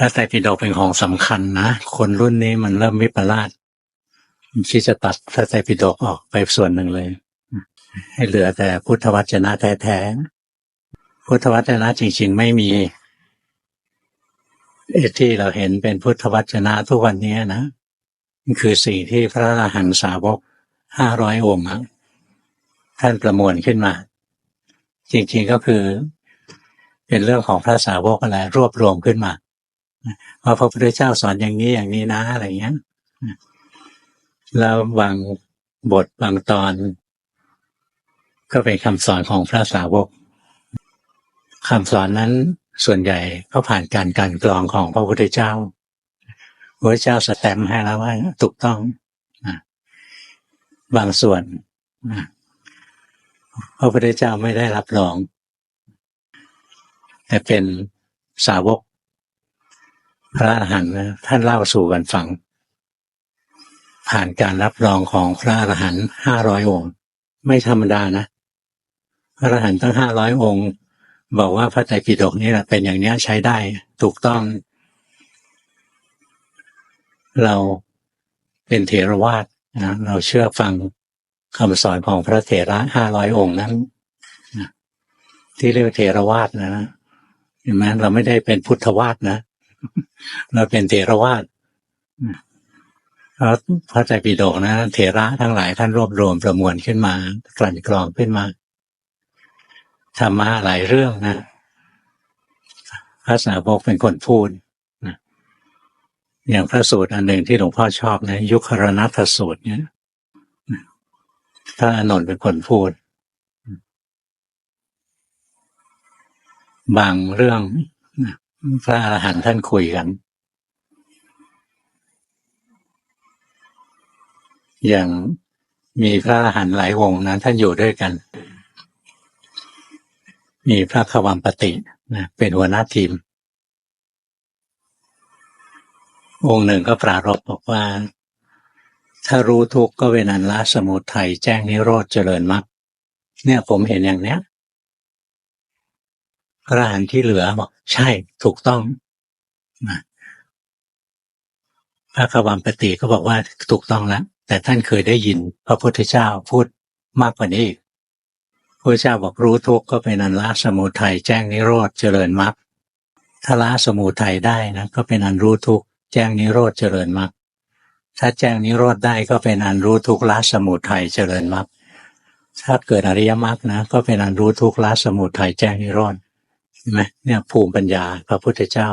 ระไตรปิฎกเป็นของสำคัญนะ คนรุ่นนี้มันเริ่มวิปลาสมันคิดจะตัดพระไตรปิฎกออกไปส่วนหนึ่งเลย ให้เหลือแต่พุทธวจนะแท้ๆพุทธวจนะจริง ๆ ไม่มีไอ้ที่เราเห็นเป็นพุทธวจนะทุกวันนี้นะมันคือสิ่งที่พระอรหันตสาวกห้าร้อยองค์ท่านประมวลขึ้นมา จริง ๆก็คือ เป็นเรื่องของพระสาวกอะไรรวบรวมขึ้นมา ว่าพระพุทธเจ้าสอนอย่างนี้อย่างนี้นะอะไรเงี้ยแล้วบางบทบางตอน ก็เป็นคำสอนของพระสาวกคำสอนนั้นส่วนใหญ่ก็ผ่านการกลันกรองของพระพุทธเจ้าพระเจ้าสแตมให้แล้วว่าถูกต้องบางส่วนพระพุทธเจ้าไม่ได้รับรอง แต่เป็นสาวก พระอรหันต์นะท่านเล่าสู่กันฟัง ผ่านการรับรองของพระอรหันต์ห้าร้อยองค์ ไม่ธรรมดานะพระอรหันต์ตั้งห้าร้อยองค์ บอกว่าพระไตรปิฎกนี่แหละเป็นอย่างนี้ใช้ได้ถูกต้อง เราเป็นเถรวาทนะเราเชื่อฟังคำสอนของพระเถระห้าร้อยองค์นั้นนะที่เรียกว่าเถรวาทนะนะเห็นไหมเราไม่ได้เป็นพุทธวาทนะ เราเป็นเถรวาทเราพระไตรปิฎกนะเถระทั้งหลายท่านรวบรวมประมวลขึ้นมากลั่นกรองขึ้นมาธรรมะหลายเรื่องนะพระสาวกเป็นคนพูดนะอย่างพระสูตรอันหนึ่งที่หลวงพ่อชอบนะ ยุครนัตสูตรเนี่ยนะพระอานนท์เป็นคนพูด บางเรื่อง พระอรหันต์ท่านคุยกัน อย่างมีพระอรหันต์หลายวงนะท่านอยู่ด้วยกัน มีพระขวัมปตินะเป็นหัวหน้าทีม องค์หนึ่งก็ปรารภบอกว่า ถ้ารู้ทุกข์ก็เป็นอันละสมุทัยแจ้งนิโรธเจริญมรรคเนี่ยผมเห็นอย่างเนี้ย พระอรหันต์ที่เหลือบอกใช่ถูกต้องนะพระขวัมปติก็บอกว่าถูกต้องแล้วแต่ท่านเคยได้ยิน พระพุทธเจ้าพูดมากกว่านี้อีกพระเจ้าบอกรู้ทุกข์ก็เป็นอันละสมุทัยแจ้งนิโรธเจริญมรรคถ้าละสมุทัยได้นะก็เป็นอันรู้ทุกข์แจ้งนิโรธเจริญมรรคถ้าแจ้งนิโรธได้ก็เป็นอันรู้ทุกข์ละสมุทัยเจริญมรรคถ้าเกิดอริยมรรคนะ ก็เป็นอันรู้ทุกข์ละสมุทัยแจ้งนิโรธ เห็นไหมเนี่ยภูมิปัญญาพระพุทธเจ้า